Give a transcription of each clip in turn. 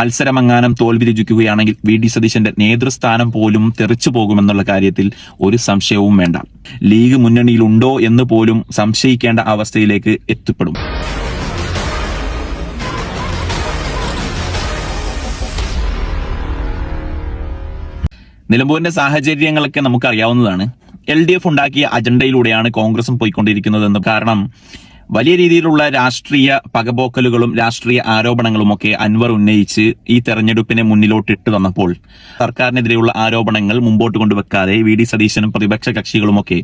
മത്സരമങ്ങാനം തോൽവി രുചിക്കുകയാണെങ്കിൽ V. D. സതീശന്റെ നേതൃസ്ഥാനം പോലും തെറിച്ചു പോകുമെന്നുള്ള കാര്യത്തിൽ ഒരു സംശയവും വേണ്ട. ലീഗ് മുന്നണിയിലുണ്ടോ എന്ന് പോലും സംശയിക്കേണ്ട അവസ്ഥയിലേക്ക് എത്തിപ്പെടും. നിലമ്പൂരിന്റെ സാഹചര്യങ്ങളൊക്കെ നമുക്ക് അറിയാവുന്നതാണ് എൽ ഡി എഫ് ഉണ്ടാക്കിയ അജണ്ടയിലൂടെയാണ് കോൺഗ്രസും പോയിക്കൊണ്ടിരിക്കുന്നതെന്ന് കാരണം വലിയ രീതിയിലുള്ള രാഷ്ട്രീയ പകപോക്കലുകളും രാഷ്ട്രീയ ആരോപണങ്ങളും ഒക്കെ അൻവർ ഉന്നയിച്ച് ഈ തെരഞ്ഞെടുപ്പിനെ മുന്നിലോട്ട് ഇട്ട് തന്നപ്പോൾ സർക്കാരിനെതിരെയുള്ള ആരോപണങ്ങൾ മുമ്പോട്ട് കൊണ്ടുവെക്കാതെ വി ഡി സതീശനും പ്രതിപക്ഷ കക്ഷികളുമൊക്കെ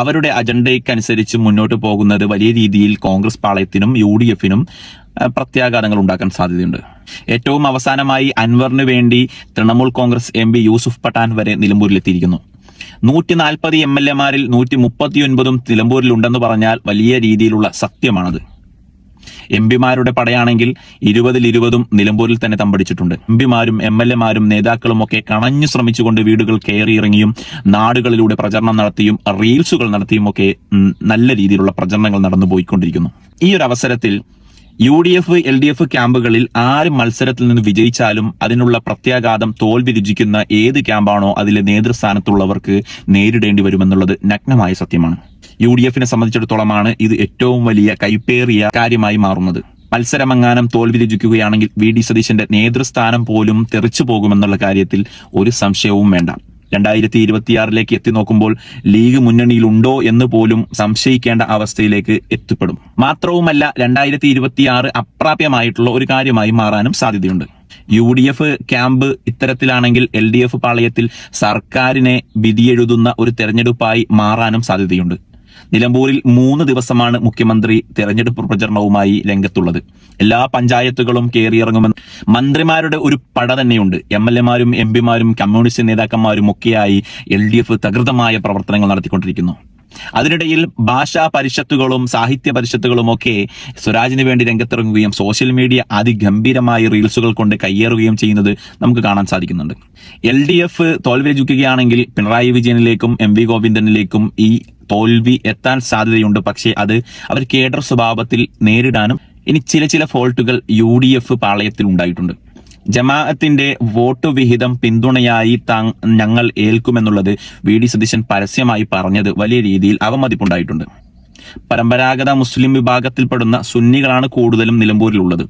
അവരുടെ അജണ്ടയ്ക്കനുസരിച്ച് മുന്നോട്ട് പോകുന്നത് വലിയ രീതിയിൽ കോൺഗ്രസ് പാളയത്തിനും യു ഡി എഫിനും പ്രത്യാഘാതങ്ങൾ ഉണ്ടാക്കാൻ സാധ്യതയുണ്ട്. ഏറ്റവും അവസാനമായി അൻവറിന് വേണ്ടി തൃണമൂൽ കോൺഗ്രസ് എം യൂസുഫ് പട്ടാൻ വരെ നിലമ്പൂരിലെത്തിയിരിക്കുന്നു. നൂറ്റി നാൽപ്പത് എം എൽ എമാരിൽ നൂറ്റി മുപ്പത്തിയൊൻപതും നിലമ്പൂരിലുണ്ടെന്ന് പറഞ്ഞാൽ വലിയ രീതിയിലുള്ള സത്യമാണത്. എം പിമാരുടെ പടയാണെങ്കിൽ ഇരുപതിൽ ഇരുപതും നിലമ്പൂരിൽ തന്നെ തമ്പടിച്ചിട്ടുണ്ട്. എം പിമാരും എം എൽ എമാരും നേതാക്കളും ഒക്കെ കണഞ്ഞു ശ്രമിച്ചുകൊണ്ട് വീടുകൾ കയറിയിറങ്ങിയും നാടുകളിലൂടെ പ്രചരണം നടത്തിയും റീൽസുകൾ നടത്തിയും ഒക്കെ നല്ല രീതിയിലുള്ള പ്രചരണങ്ങൾ നടന്നു പോയിക്കൊണ്ടിരിക്കുന്നു ഈ ഒരു അവസരത്തിൽ U D F L D F ക്യാമ്പുകളിൽ ആര് മത്സരത്തിൽ നിന്ന് വിജയിച്ചാലും അതിനുള്ള പ്രത്യാഘാതം തോൽവി രുചിക്കുന്ന ഏത് ക്യാമ്പാണോ അതിലെ നേതൃസ്ഥാനത്തുള്ളവർക്ക് നേരിടേണ്ടി വരുമെന്നുള്ളത് നഗ്നമായ സത്യമാണ്. യു ഡി എഫിനെ സംബന്ധിച്ചിടത്തോളമാണ് ഇത് ഏറ്റവും വലിയ കൈപ്പേറിയ കാര്യമായി മാറുന്നത്. മത്സരമങ്ങാനം തോൽവി രുചിക്കുകയാണെങ്കിൽ വി ഡി സതീശന്റെ നേതൃസ്ഥാനം പോലും തെറിച്ചു പോകുമെന്നുള്ള കാര്യത്തിൽ ഒരു സംശയവും വേണ്ട. രണ്ടായിരത്തി ഇരുപത്തിയാറിലേക്ക് എത്തി നോക്കുമ്പോൾ ലീഗ് മുന്നണിയിലുണ്ടോ എന്ന് പോലും സംശയിക്കേണ്ട അവസ്ഥയിലേക്ക് എത്തിപ്പെടും. മാത്രവുമല്ല രണ്ടായിരത്തി ഇരുപത്തിയാറ് അപ്രാപ്യമായിട്ടുള്ള ഒരു കാര്യമായി മാറാനും സാധ്യതയുണ്ട്. യു ഡി എഫ് ക്യാമ്പ് ഇത്തരത്തിലാണെങ്കിൽ എൽ ഡി എഫ് പാളയത്തിൽ സർക്കാരിനെ വിധിയെഴുതുന്ന ഒരു തെരഞ്ഞെടുപ്പായി മാറാനും സാധ്യതയുണ്ട്. നിലമ്പൂരിൽ മൂന്ന് ദിവസമാണ് മുഖ്യമന്ത്രി തെരഞ്ഞെടുപ്പ് പ്രചരണവുമായി രംഗത്തുള്ളത്. എല്ലാ പഞ്ചായത്തുകളും കയറിയിറങ്ങുമെന്ന് മന്ത്രിമാരുടെ ഒരു പട തന്നെയുണ്ട്. എം എൽ എമാരും എം പിമാരും കമ്മ്യൂണിസ്റ്റ് നേതാക്കന്മാരും ഒക്കെയായി എൽ ഡി എഫ് തകൃതമായ പ്രവർത്തനങ്ങൾ നടത്തിക്കൊണ്ടിരിക്കുന്നു. അതിനിടയിൽ ഭാഷാ പരിഷത്തുകളും സാഹിത്യ പരിഷത്തുകളും ഒക്കെ സ്വരാജിന് വേണ്ടി രംഗത്തിറങ്ങുകയും സോഷ്യൽ മീഡിയ അതിഗംഭീരമായി റീൽസുകൾ കൊണ്ട് കയ്യേറുകയും ചെയ്യുന്നത് നമുക്ക് കാണാൻ സാധിക്കുന്നുണ്ട്. എൽ ഡി എഫ് തോൽവി രചിക്കുകയാണെങ്കിൽ പിണറായി വിജയനിലേക്കും എം വി ഗോവിന്ദനിലേക്കും ഈ തോൽവി എത്താൻ സാധ്യതയുണ്ട്. പക്ഷേ അത് അവർ കേഡർ സ്വഭാവത്തിൽ നേരിടാനും ഇനി ചില ചില ഫോൾട്ടുകൾ യു ഡി എഫ് പാളയത്തിൽ ഉണ്ടായിട്ടുണ്ട്. ജമാഅത്തിന്റെ വോട്ട് വിഹിതം പിന്തുണയായി ഞങ്ങൾ ഏൽക്കുമെന്നുള്ളത് വി ഡി സതീശൻ പരസ്യമായി പറഞ്ഞത് വലിയ രീതിയിൽ അവമതിപ്പുണ്ടായിട്ടുണ്ട്. പരമ്പരാഗത മുസ്ലിം വിഭാഗത്തിൽപ്പെടുന്ന സുന്നികളാണ് കൂടുതലും നിലമ്പൂരിലുള്ളത്.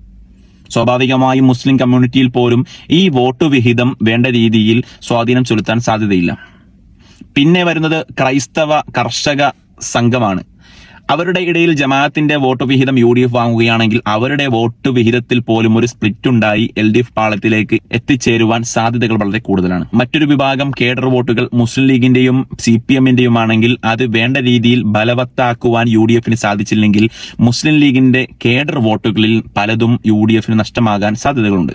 സ്വാഭാവികമായും മുസ്ലിം കമ്മ്യൂണിറ്റിയിൽ പോലും ഈ വോട്ട് വിഹിതം വേണ്ട രീതിയിൽ സ്വാധീനം ചെലുത്താൻ സാധ്യതയില്ല. പിന്നെ വരുന്നത് ക്രൈസ്തവ കർഷക സംഘമാണ്. അവരുടെ ഇടയിൽ ജമാഅത്തിന്റെ വോട്ട് വിഹിതം യു ഡി എഫ് വാങ്ങുകയാണെങ്കിൽ അവരുടെ വോട്ട് വിഹിതത്തിൽ പോലും ഒരു സ്പ്ലിറ്റ് ഉണ്ടായി എൽ ഡി എഫ് പാളത്തിലേക്ക് എത്തിച്ചേരുവാൻ സാധ്യതകൾ വളരെ കൂടുതലാണ്. മറ്റൊരു വിഭാഗം കേഡർ വോട്ടുകൾ മുസ്ലിം ലീഗിന്റെയും സി പി എമ്മിന്റെയും ആണെങ്കിൽ അത് വേണ്ട രീതിയിൽ ബലവത്താക്കുവാൻ യു ഡി എഫിന് സാധിച്ചില്ലെങ്കിൽ മുസ്ലിം ലീഗിന്റെ കേഡർ വോട്ടുകളിൽ പലതും യു ഡി എഫിന് നഷ്ടമാകാൻ സാധ്യതകളുണ്ട്.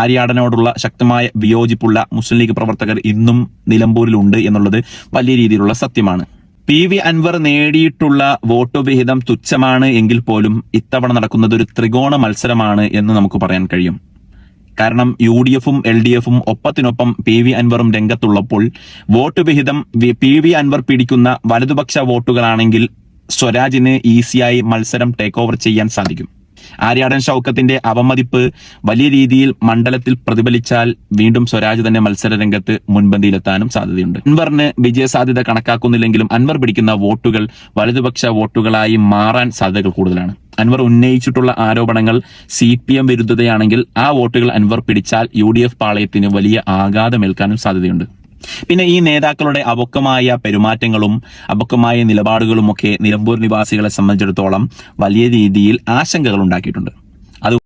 ആര്യാടനോടുള്ള ശക്തമായ വിയോജിപ്പുള്ള മുസ്ലിം ലീഗ് പ്രവർത്തകർ ഇന്നും നിലമ്പൂരിലുണ്ട് എന്നുള്ളത് വലിയ രീതിയിലുള്ള സത്യമാണ്. പി വി അൻവർ നേടിയിട്ടുള്ള വോട്ട് വിഹിതം തുച്ഛമാണ് എങ്കിൽ പോലും ഇത്തവണ നടക്കുന്നത് ഒരു ത്രികോണ മത്സരമാണ് എന്ന് നമുക്ക് പറയാൻ കഴിയും. കാരണം യു ഡി എഫും എൽ ഡി എഫും ഒപ്പത്തിനൊപ്പം പി വി അൻവറും രംഗത്തുള്ളപ്പോൾ വോട്ട് വിഹിതം പി വി അൻവർ പിടിക്കുന്ന വലതുപക്ഷ വോട്ടുകളാണെങ്കിൽ സ്വരാജിന് ഈസിയായി മത്സരം ടേക്ക് ഓവർ ചെയ്യാൻ സാധിക്കും. ആര്യാടൻ ഷൗക്കത്തിന്റെ അവമതിപ്പ് വലിയ രീതിയിൽ മണ്ഡലത്തിൽ പ്രതിഫലിച്ചാൽ വീണ്ടും സ്വരാജ് തന്നെ മത്സര രംഗത്ത് മുൻപന്തിയിലെത്താനും സാധ്യതയുണ്ട്. അൻവറിന് വിജയ സാധ്യത കണക്കാക്കുന്നില്ലെങ്കിലും അൻവർ പിടിക്കുന്ന വോട്ടുകൾ വലതുപക്ഷ വോട്ടുകളായി മാറാൻ സാധ്യതകൾ കൂടുതലാണ്. അൻവർ ഉന്നയിച്ചിട്ടുള്ള ആരോപണങ്ങൾ സി പി എം വിരുദ്ധതയാണെങ്കിൽ ആ വോട്ടുകൾ അൻവർ പിടിച്ചാൽ യു ഡി എഫ് പാളയത്തിന് വലിയ ആഘാതമേൽക്കാനും സാധ്യതയുണ്ട്. പിന്നെ ഈ നേതാക്കളുടെ അപക്വമായ പെരുമാറ്റങ്ങളും അപക്വമായ നിലപാടുകളുമൊക്കെ നിലമ്പൂർ നിവാസികളെ സംബന്ധിച്ചിടത്തോളം വലിയ രീതിയിൽ ആശങ്കകൾ ഉണ്ടാക്കിയിട്ടുണ്ട്.